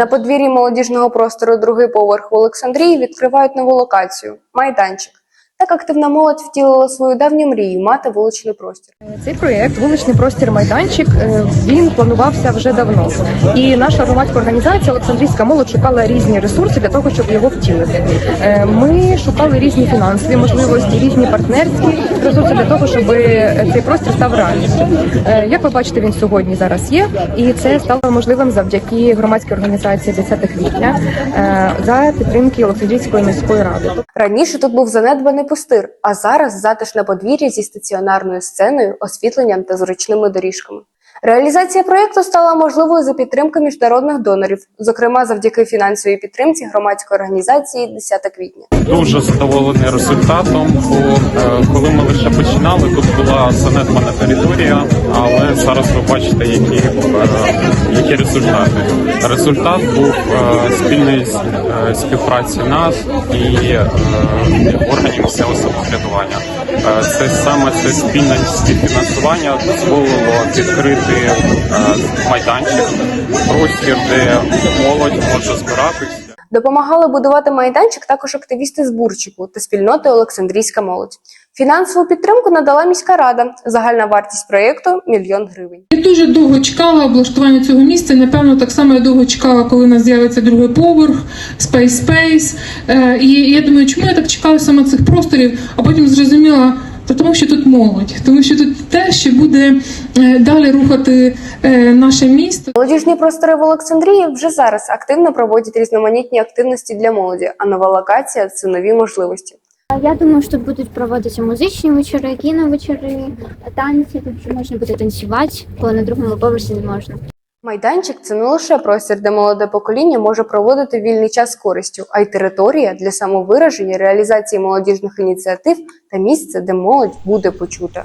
На подвір'ї молодіжного простору другий поверх в Олександрії відкривають нову локацію майданчик. Так активна молодь втілила свою давню мрію мати вуличний простір. Цей проєкт вуличний простір майданчик е, він планувався вже давно. І наша громадська організація Олександрійська молодь шукала різні ресурси для того, щоб його втілити. Е, Ми шукали різні фінансові можливості, різні партнерські ресурси для того, щоб е, цей простір став реальністю. Як ви бачите, він сьогодні зараз є, і це стало можливим завдяки громадській організації 10 квітня за підтримки Олександрійської міської ради. Раніше тут був занедбаний пустир, а зараз затишне подвір'я зі стаціонарною сценою, освітленням та зручними доріжками. Реалізація проєкту стала можливою за підтримки міжнародних донорів, зокрема завдяки фінансовій підтримці громадської організації 10 квітня. Дуже задоволений результатом, бо е, коли ми лише починали, тут була занедбана територія, але зараз ви бачите, які, е, які результати. Результат був е, спільної е, співпраці нас і самоврядування. Е, Це саме це спільне співфінансування дозволило відкрити е, майданчик, простір, де молодь може збиратися. Допомагали будувати майданчик також активісти з Бурчику та спільноти Олександрійська молодь. Фінансову підтримку надала міська рада. Загальна вартість проєкту мільйон гривень. Я дуже довго чекала облаштування цього місця. Напевно, так само я довго чекала, коли у нас з'явиться другий поверх, Space Space. Е, і я думаю, чому я так чекала саме цих просторів, а потім зрозуміла. Та тому що тут молодь, тому що тут те, що буде далі рухати е, наше місто. Молодіжні простори в Олександрії вже зараз активно проводять різноманітні активності для молоді, а нова локація це нові можливості. Я думаю, що тут будуть проводитися музичні вечори, кіновечори, танці. Тут вже можна буде танцювати, коли на другому поверсі не можна. Майданчик це не лише простір, де молоде покоління може проводити вільний час з користю, а й територія для самовираження, реалізації молодіжних ініціатив та місце, де молодь буде почута.